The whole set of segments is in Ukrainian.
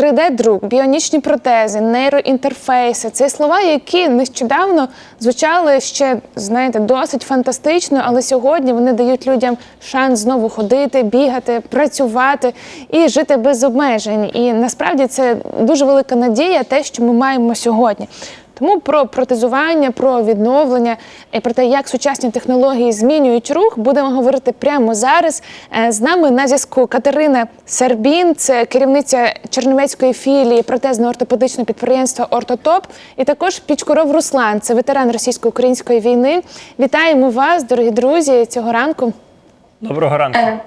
3D-друк, біонічні протези, нейроінтерфейси це слова, які нещодавно звучали ще, знаєте, досить фантастично, але сьогодні вони дають людям шанс знову ходити, бігати, працювати і жити без обмежень. І насправді це дуже велика надія, те, що ми маємо сьогодні. Тому про протезування, про відновлення і про те, як сучасні технології змінюють рух, будемо говорити прямо зараз. Е, З нами на зв'язку Катерина Сербін, це керівниця Чернівецької філії протезно-ортопедичного підприємства Ортотоп, і також Пічкоров Руслан, це ветеран російсько-української війни. Вітаємо вас, дорогі друзі, цього ранку. Доброго ранку. Е,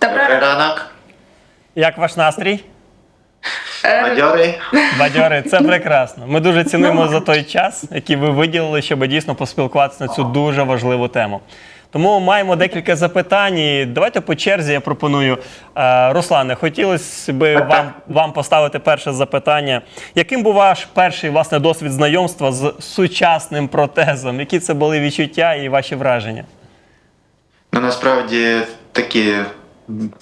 Доброго ранку. Як ваш настрій? Бадьорий. Бадьори, це прекрасно. Ми дуже цінуємо за той час, який ви виділили, щоб дійсно поспілкуватися на цю дуже важливу тему. Тому маємо декілька запитань. І Давайте по черзі я пропоную. Е, Руслане, хотілося б вам, вам поставити перше запитання. Яким був ваш перший власне досвід знайомства з сучасним протезом? Які це були відчуття і ваші враження? Ну насправді такі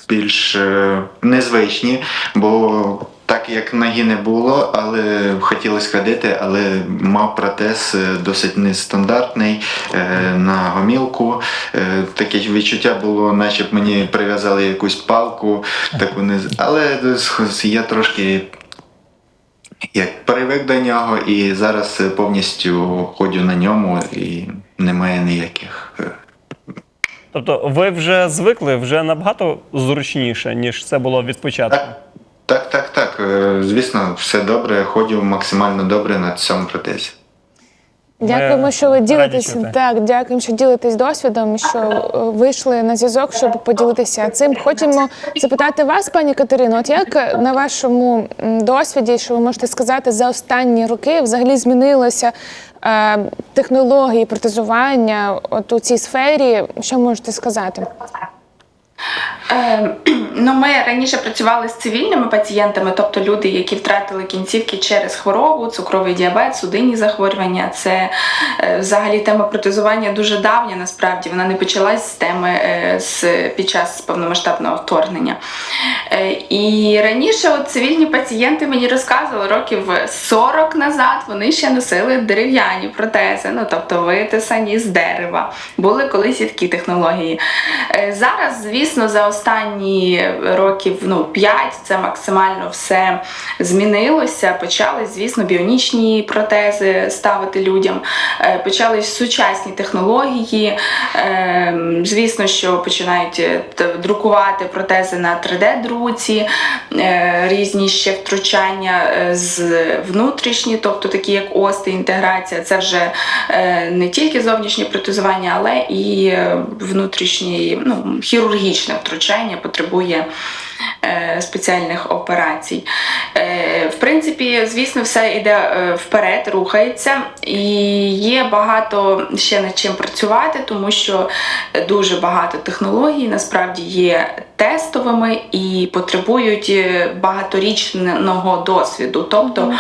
більш е, незвичні, бо так як ноги не було, але хотілося ходити, але мав протез е, досить нестандартний е, на гомілку. Е, Таке відчуття було, наче б мені прив'язали якусь палку, таку не але я трошки. Як привик до нього, і зараз повністю ходжу на ньому, і немає ніяких Тобто, ви вже звикли, вже набагато зручніше, ніж це було від початку. Так, так, так, так. Е, Звісно, все добре. Ходю максимально добре на цьому протезі. Дякуємо, що ви ділитесь. Так, дякуємо, що ділитесь досвідом, що е, вийшли на зв'язок, щоб поділитися цим. Хочемо запитати вас, пані Катерино, от як е, на вашому досвіді, що ви можете сказати, за останні роки взагалі змінилося е, технології протезування от у цій сфері? Що можете сказати? Е, Ну, ми раніше працювали з цивільними пацієнтами, тобто люди, які втратили кінцівки через хворобу, цукровий діабет, судинні захворювання. Це е, взагалі тема протезування дуже давня. Насправді вона не почалась з теми е, з під час повномасштабного вторгнення. Е, І раніше от цивільні пацієнти мені розказували років 40 назад. Вони ще носили дерев'яні протези, ну тобто витисані з дерева. Були колись і такі технології. Зараз, звісно, за останні років ну, 5 це максимально все змінилося. Почали, звісно, біонічні протези ставити людям, Е, почались сучасні технології. Е, Звісно, що починають е, друкувати протези на 3D-друці, е, різні ще втручання з внутрішні, тобто такі як ости, інтеграція. Це вже не тільки зовнішнє протезування, але і внутрішнє ну, хірургічне втручання потребує спеціальних операцій. Е, В принципі, звісно, все йде е, вперед, рухається, і є багато ще над чим працювати, тому що дуже багато технологій насправді є тестовими і потребують е, багаторічного досвіду. Тобто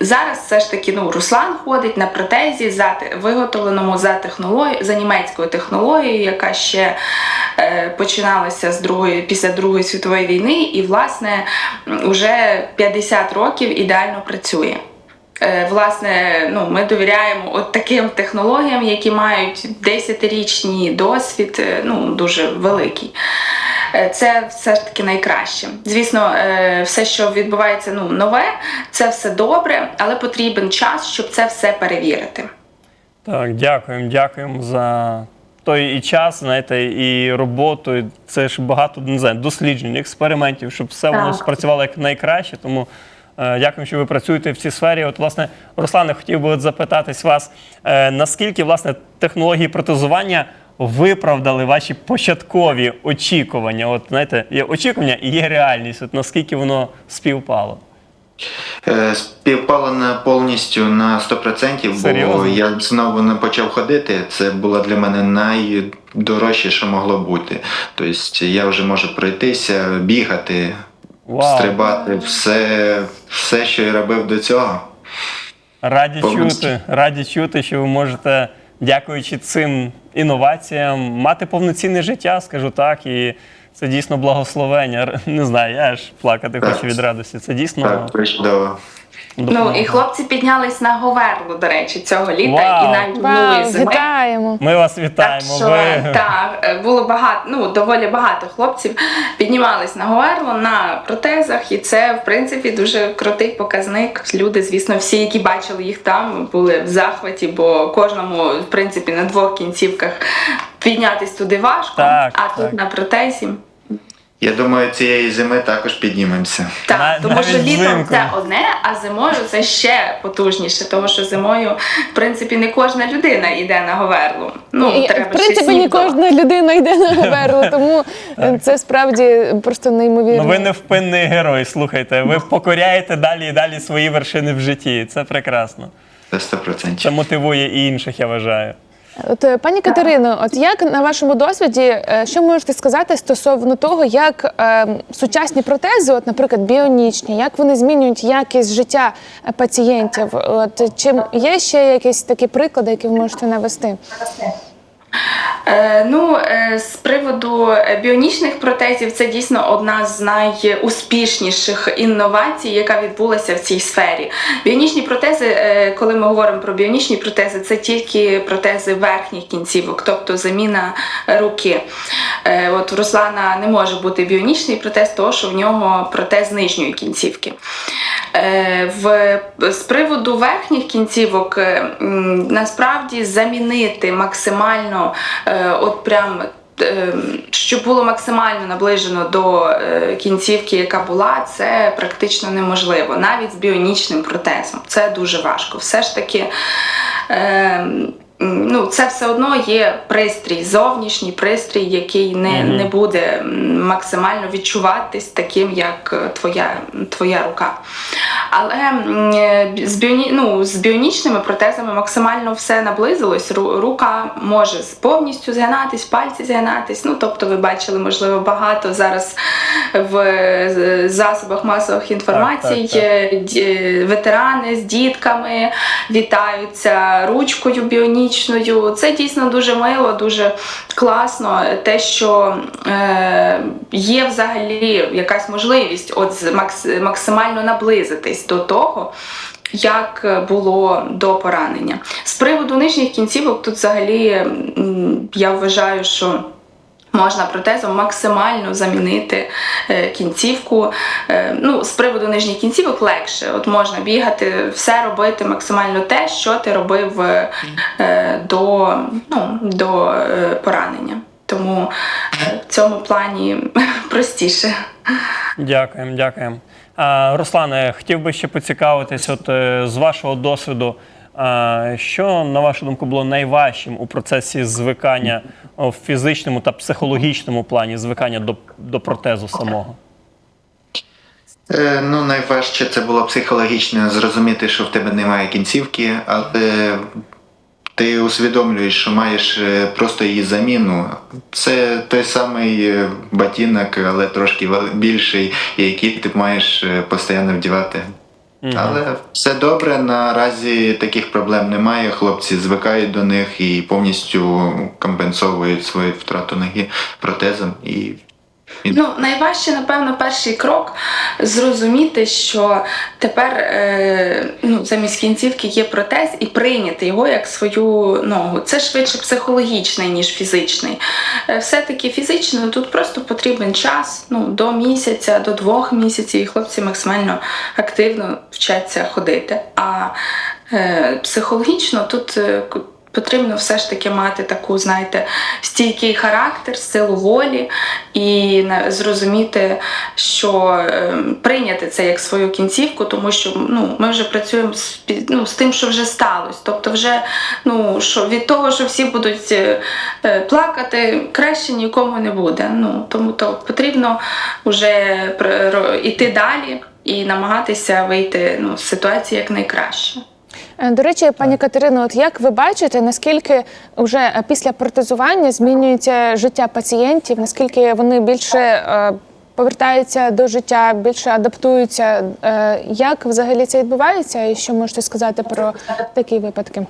зараз все ж таки ну, Руслан ходить на протезі, за, виготовленому за технологією, за німецькою технологією, яка ще е, починалася з другої після Другої світової війни, і власне м, уже 50 років ідеально працює. Е, Власне, ну, ми довіряємо от таким технологіям, які мають 10-річний досвід, е, ну, дуже великий. Е, Це все ж таки найкраще. Звісно, все, що відбувається ну, нове, це все добре, але потрібен час, щоб це все перевірити. Так, дякуємо, дякуємо за той і час, знаєте, і роботу. І Це ж багато не знаю, досліджень, експериментів, щоб все воно Так. спрацювало як найкраще. Тому е, дякуємо, що ви працюєте в цій сфері. От, власне, Руслане, хотів би от запитатись вас, е, наскільки власне технології протезування виправдали ваші початкові очікування? От знаєте, є очікування і є реальність. От наскільки воно співпало? Е, Співпало на повністю на 100%, бо Серйозно? я знову не почав ходити. Це було для мене найдорожче, що могло бути. Тобто я вже можу пройтися, бігати, Вау. стрибати, все, все, що я робив до цього. Раді Повністю. чути, раді чути, що ви можете, дякуючи цим інноваціям, мати повноцінне життя, скажу так, і Це дійсно благословення. Не знаю, я аж плакати Так. хочу від радості. Це дійсно Так, чудово. Ну і хлопці піднялись на Говерлу, до речі, цього літа, Вау. і навіть Вау, зими. вітаємо! Ми вас Так вітаємо. що Ви так, е, було багато, ну доволі багато хлопців піднімались на Говерло на протезах, і це в принципі дуже крутий показник. Люди, звісно, всі, які бачили їх там, були в захваті, бо кожному, в принципі, на двох кінцівках піднятись туди важко, Так, а тут так. на протезі. Я думаю, цієї зими також піднімемося. Так, На- тому що навіть літом взимку. це одне, а зимою це ще потужніше, тому що зимою, в принципі, не кожна людина йде на говерлу. Ну, І, треба в принципі, ще долати. кожна людина йде на Говерлу, тому е, це справді просто неймовірно. Ну, ви невпинний герой. Слухайте, ви покоряєте далі і далі свої вершини в житті. Це прекрасно. Це 100%. Це мотивує і інших, я вважаю. От е, пані Катерино, от як на вашому досвіді, е, що можете сказати стосовно того, як е, сучасні протези, от, наприклад, біонічні, як вони змінюють якість життя е, пацієнтів? От чим є ще якісь такі приклади, які ви можете навести? Е, ну, е, з приводу е, біонічних протезів, це дійсно одна з найуспішніших інновацій, яка відбулася в цій сфері. Біонічні протези, коли ми говоримо про біонічні протези, це тільки протези верхніх кінцівок, тобто заміна руки. От у Руслана не може бути біонічний протез, тому що в нього протез нижньої кінцівки. В, з приводу верхніх кінцівок, насправді замінити максимально, е, от прям. е, Щоб було максимально наближено до е, кінцівки, яка була, це практично неможливо, навіть з біонічним протезом. Це дуже важко. Все ж таки, ну, це все одно є пристрій, зовнішній пристрій, який не, Мгм. не буде максимально відчуватись таким, як е, твоя, твоя рука. Але е, з, біоні, ну, з біонічними протезами максимально все наблизилось. Рука може повністю згинатись, пальці згинатись. Ну, тобто, ви бачили, можливо, багато зараз в засобах масових інформацій так, так. ді- ветерани з дітками вітаються ручкою біонічною. Це дійсно дуже мило, дуже класно. Те, що е, є взагалі якась можливість от максимально наблизитись до того. Як було до поранення. З приводу нижніх кінцівок, тут взагалі я вважаю, що можна протезом максимально замінити е, кінцівку. Е, ну, з приводу нижніх кінцівок легше. От можна бігати, все робити максимально те, що ти робив е, до, ну, до поранення. Тому в цьому плані простіше. Дякуємо, дякуємо. Руслане, хотів би ще поцікавитись, от з вашого досвіду, що, на вашу думку, було найважчим у процесі звикання в фізичному та психологічному плані звикання до, до протезу самого? Е, ну, найважче це було психологічно зрозуміти, що в тебе немає кінцівки, але ти усвідомлюєш, що маєш е, просто її заміну. Це той самий е, ботинок, але трошки більший, який ти маєш постійно вдівати. Мгм. Але все добре, наразі таких проблем немає. Хлопці звикають до них і повністю компенсовують свою втрату ноги протезом. І Ну, найважче, напевно, перший крок зрозуміти, що тепер е, ну, замість кінцівки є протез і прийняти його як свою ногу. Це швидше психологічний, ніж фізичний. Е, все-таки фізично тут просто потрібен час ну, до місяця, до двох місяців, і хлопці максимально активно вчаться ходити. А е, психологічно тут. Потрібно все ж таки мати таку, знаєте, стійкий характер, силу волі і зрозуміти, що е, прийняти це як свою кінцівку, тому що ну, ми вже працюємо з, ну, з тим, що вже сталося. Тобто, вже ну, що від того, що всі будуть е, е, плакати, краще нікому не буде. Ну, тому то потрібно вже йти далі і намагатися вийти ну, з ситуації як найкраще. До речі, пані Катерино, от як ви бачите, наскільки вже е, після протезування змінюється життя пацієнтів, наскільки вони більше е, повертаються до життя, більше адаптуються? Е, Як взагалі це відбувається, і що можете сказати про такі випадки?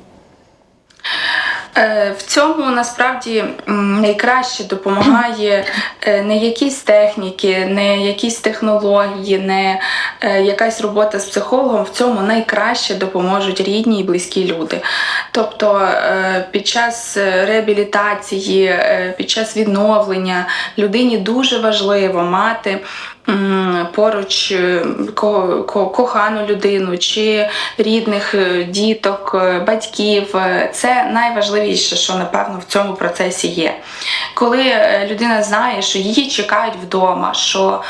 Е, В цьому насправді найкраще допомагає е, не якісь техніки, не якісь технології, не е, якась робота з психологом. В цьому найкраще допоможуть рідні і близькі люди. Тобто е, під час е, реабілітації, е, під час відновлення людині дуже важливо мати. Поруч ко- ко- кохану людину чи рідних діток, батьків це найважливіше, що напевно в цьому процесі є. Коли людина знає, що її чекають вдома, що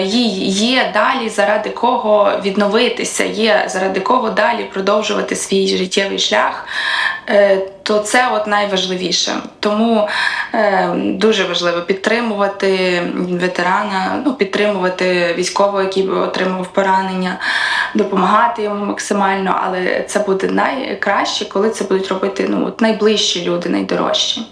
їй є далі заради кого відновитися, є заради кого далі продовжувати свій життєвий шлях, то це от найважливіше. Тому е, дуже важливо підтримувати ветерана, ну підтримувати військового, який отримав поранення, допомагати йому максимально, але це буде найкраще, коли це будуть робити ну от найближчі люди, найдорожчі.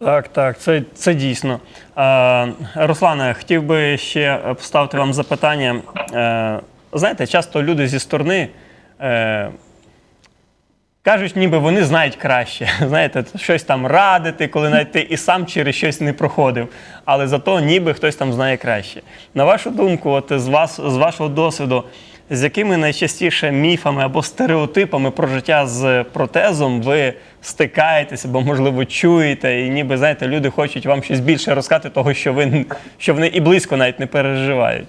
Так, так, це, це дійсно. Е, Руслане, хотів би ще поставити вам запитання. Е, знаєте, часто люди зі сторони е, кажуть, ніби вони знають краще. Знаєте, щось там радити, коли навіть ти і сам через щось не проходив. Але зато ніби хтось там знає краще. На вашу думку, от з вас, з вашого досвіду, з якими найчастіше міфами або стереотипами про життя з протезом ви стикаєтеся, або, можливо, чуєте, і ніби знаєте, люди хочуть вам щось більше розказати, того, що ви що вони і близько навіть не переживають.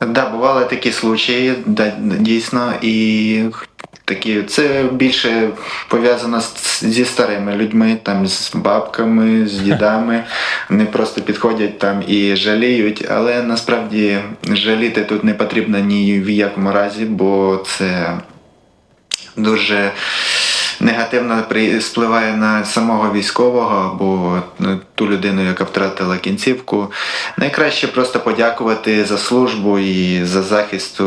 Да, бували такі случаї, да, дійсно, і такі, це більше пов'язано зі старими людьми, там, з бабками, з дідами. Вони просто підходять там і жаліють, але насправді жаліти тут не потрібно ні в якому разі, бо це дуже негативно спливає на самого військового або ту людину, яка втратила кінцівку. Найкраще просто подякувати за службу і за захист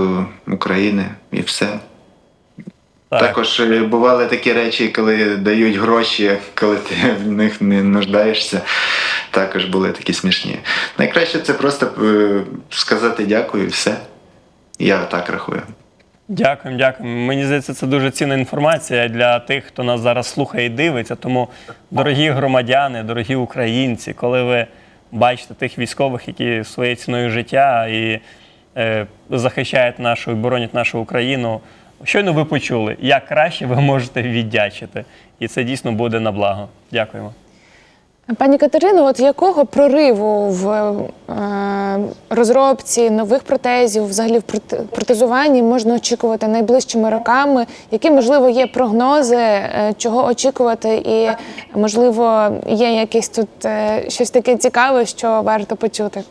України і все. Так. Також е, бували такі речі, коли дають гроші, коли ти в них не нуждаєшся. Також були такі смішні. Найкраще це просто е, сказати дякую і все. Я так рахую. Дякуємо, дякуємо. Мені здається, це дуже цінна інформація для тих, хто нас зараз слухає і дивиться. Тому, дорогі громадяни, дорогі українці, коли ви бачите тих військових, які своєю ціною життя і е, захищають нашу і боронять нашу Україну, щойно ви почули, як краще ви можете віддячити. І це дійсно буде на благо. Дякуємо. Пані Катерино, от якого прориву в е, розробці нових протезів, взагалі в проте- протезуванні можна очікувати найближчими роками? Які, можливо, є прогнози, е, чого очікувати, і можливо, є якесь тут е, щось таке цікаве, що варто почути?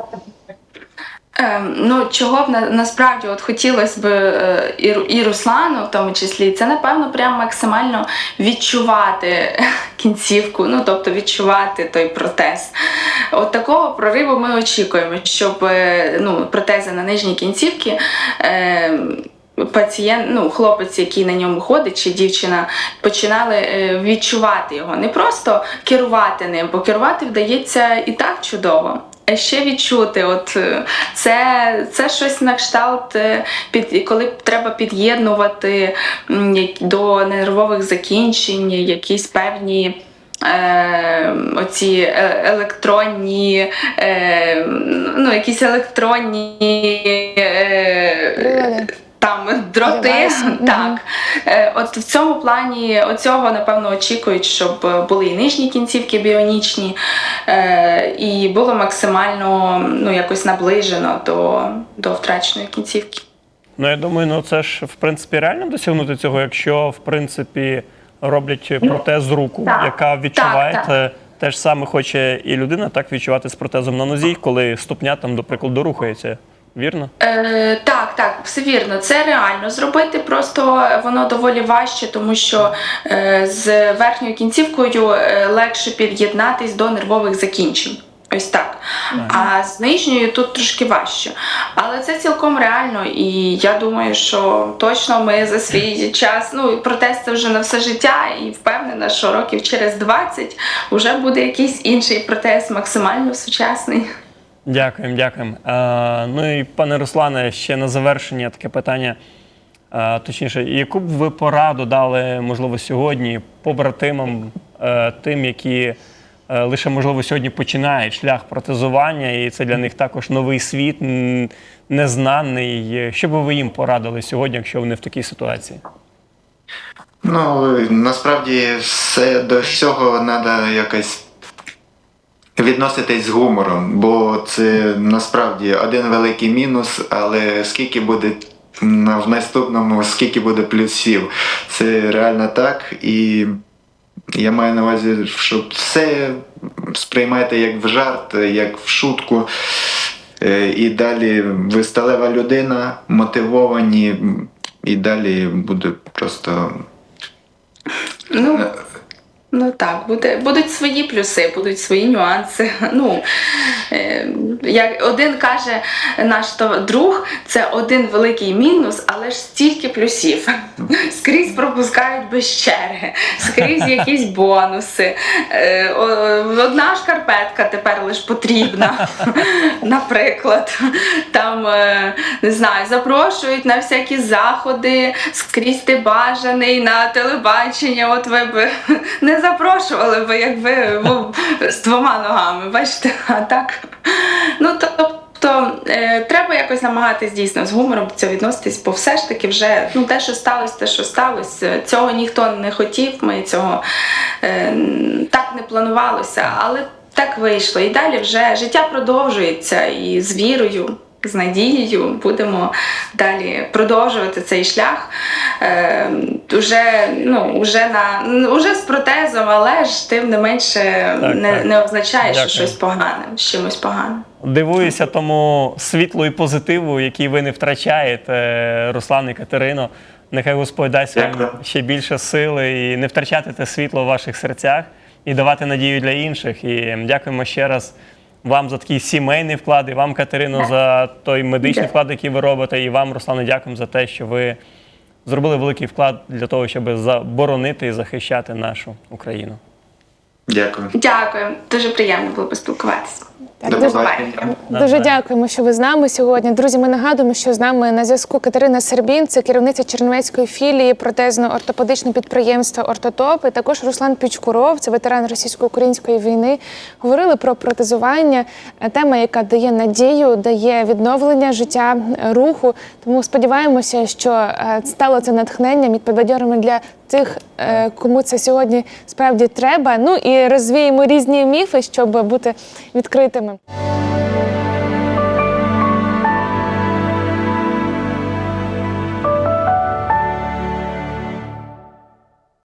Ем, ну, чого б на, насправді от хотілося б е, і, Руслану, в тому числі, це напевно прям максимально відчувати кінцівку, ну тобто відчувати той протез. От такого прориву ми очікуємо, щоб е, ну, протези на нижній кінцівці. Е, Пацієнт, ну хлопець, який на ньому ходить, чи дівчина починали е, відчувати його, не просто керувати ним, бо керувати вдається і так чудово. А ще відчути, от е, це, це щось на кшталт, е, під коли треба під'єднувати до нервових закінчень, якісь певні. Е, оці е, електронні, е, ну, якісь електронні е, Прилади. Там дроти. Так. Е, От в цьому плані оцього, напевно, очікують, щоб були і нижні кінцівки біонічні, е, і було максимально ну, якось наближено до, до втраченої кінцівки. Ну, я думаю, ну це ж в принципі реально досягнути цього, якщо в принципі роблять протез руку, так. яка відчуває Так, так. те, те ж саме хоче і людина так відчувати з протезом на нозі, коли ступня там, до прикладу, рухається. Вірно? Е, так, так, все вірно. Це реально зробити. Просто воно доволі важче, тому що е, з верхньою кінцівкою е, легше під'єднатись до нервових закінчень. Ось так. А з нижньою тут трошки важче. Але це цілком реально, і я думаю, що точно ми за свій час, ну протест це вже на все життя, і впевнена, що років через 20 вже буде якийсь інший протез, максимально сучасний. Дякуємо, дякуємо. Е, ну і пане Руслане, ще на завершення таке питання. Е, Точніше, яку б ви пораду дали, можливо, сьогодні побратимам, е, тим, які е, лише, можливо, сьогодні починають шлях протезування, і це для них також новий світ, незнаний. Що би ви їм порадили сьогодні, якщо вони в такій ситуації? Ну, насправді все до всього треба якось відноситись з гумором, бо це насправді один великий мінус, але скільки буде в наступному, скільки буде плюсів. Це реально так. І я маю на увазі, що все сприймайте як в жарт, як в шутку. Е, І далі ви сталева людина, мотивовані, і далі буде просто Ну, ну так, буде, будуть свої плюси, будуть свої нюанси. Ну, е, як один каже наш друг, це один великий мінус, але ж стільки плюсів. Скрізь пропускають без черги, скрізь якісь бонуси. Е, Одна шкарпетка тепер лише потрібна, наприклад. Там, е, не знаю, запрошують на всякі заходи, скрізь ти бажаний на телебачення. От ви б не запрошували б, якби з двома ногами, бачите, а так. Ну, тобто е, треба якось намагатись дійсно з гумором до цього відноситись, бо все ж таки вже ну, те, що сталося, те, що сталося, цього ніхто не хотів, ми цього е, так не планувалося, але так вийшло. І далі вже життя продовжується і з вірою. З надією будемо далі продовжувати цей шлях. Е, уже, ну, уже, на, уже з протезом, але ж тим не менше Так, не, так. не означає, Дякую. що щось погане, з чимось поганим. Дивуюся тому світлу і позитиву, який ви не втрачаєте, Руслан і Катерино. Нехай Господь дасть вам Дякую. ще більше сили і не втрачати те світло в ваших серцях і давати надію для інших. І дякуємо ще раз вам за такий сімейний вклад, і вам, Катерино, за той медичний вклад, який ви робите, і вам, Руслане, дякуємо за те, що ви зробили великий вклад для того, щоб заборонити і захищати нашу Україну. Дякую. Дякую, дуже приємно було поспілкуватися. Так, До дуже, побачення. дуже дякуємо, що ви з нами сьогодні. Друзі, ми нагадуємо, що з нами на зв'язку Катерина Сербін, це керівниця Чернівецької філії протезно-ортопедичного підприємства Ортотоп, і також Руслан Пічкуров, це ветеран російсько-української війни. Говорили про протезування, тема, яка дає надію, дає відновлення життя, руху. Тому сподіваємося, що е, стало це натхненням і підбадьорами для тих, е, кому це сьогодні справді треба. Ну і розвіємо різні міфи, щоб бути відкритими.